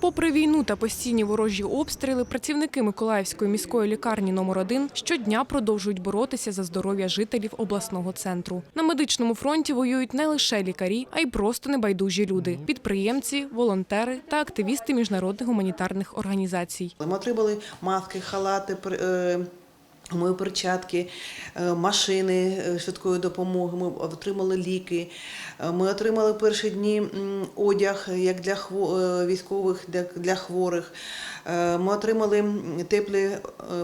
Попри війну та постійні ворожі обстріли, працівники Миколаївської міської лікарні номер 1 щодня продовжують боротися за здоров'я жителів обласного центру. На медичному фронті воюють не лише лікарі, а й просто небайдужі люди підприємці, волонтери та активісти міжнародних гуманітарних організацій. Ми отримали маски, халати, е, Мої перчатки, е, машини е, швидкої допомоги, ми отримали ліки. Е, Ми отримали перші дні одяг як для військових, для, для хворих. Ми отримали теплі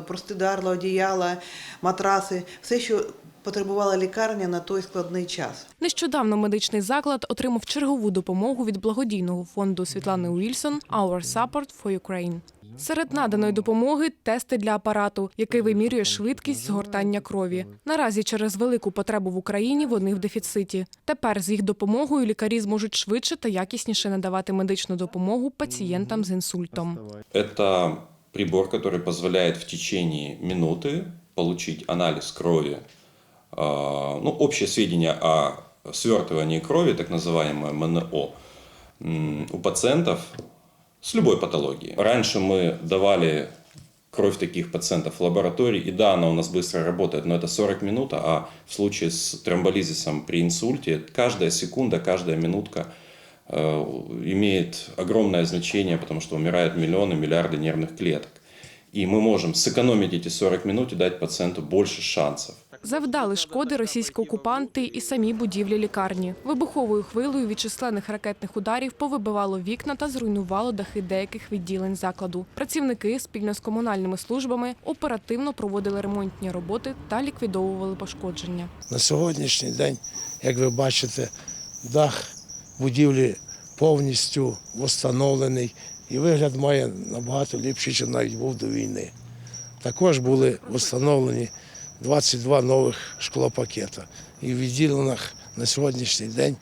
простидарла, одіяла, матраси, все, що потребувала лікарня на той складний час. Нещодавно медичний заклад отримав чергову допомогу від благодійного фонду Світлани Уільсон «Our Support for Ukraine». Серед наданої допомоги тести для апарату, який вимірює швидкість згортання крові. Наразі через велику потребу в Україні вони в дефіциті. Тепер з їх допомогою лікарі зможуть швидше та якісніше надавати медичну допомогу пацієнтам з інсультом. Это прибор, который позволяет в течение минуты получить анализ крови, а, ну, общее сведения о свертывании крови, так называемое МНО, м, у пациентов с любой патологией. Раньше мы давали кровь таких пациентов в лаборатории, и да, она у нас быстро работает, но это 40 минут, а в случае с тромболизисом при инсульте каждая секунда, каждая минутка э, имеет огромное значение, потому что умирают миллионы, миллиарды нервных клеток. И мы можем сэкономить эти 40 минут и дать пациенту больше шансов. Завдали шкоди російські окупанти і самі будівлі лікарні. Вибуховою хвилею від численних ракетних ударів повибивало вікна та зруйнувало дахи деяких відділень закладу. Працівники спільно з комунальними службами оперативно проводили ремонтні роботи та ліквідовували пошкодження. На сьогоднішній день, як ви бачите, дах будівлі повністю встановлений і вигляд має набагато ліпший, ніж навіть був до війни. Також були встановлені 22 нових шклопакета. І в відділеннях на сьогоднішній день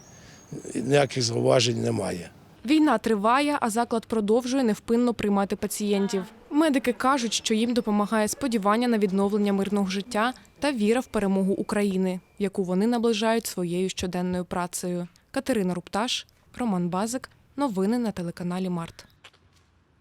ніяких зауважень немає. Війна триває, а заклад продовжує невпинно приймати пацієнтів. Медики кажуть, що їм допомагає сподівання на відновлення мирного життя та віра в перемогу України, яку вони наближають своєю щоденною працею. Катерина Рупташ, Роман Базик. Новини на телеканалі Март.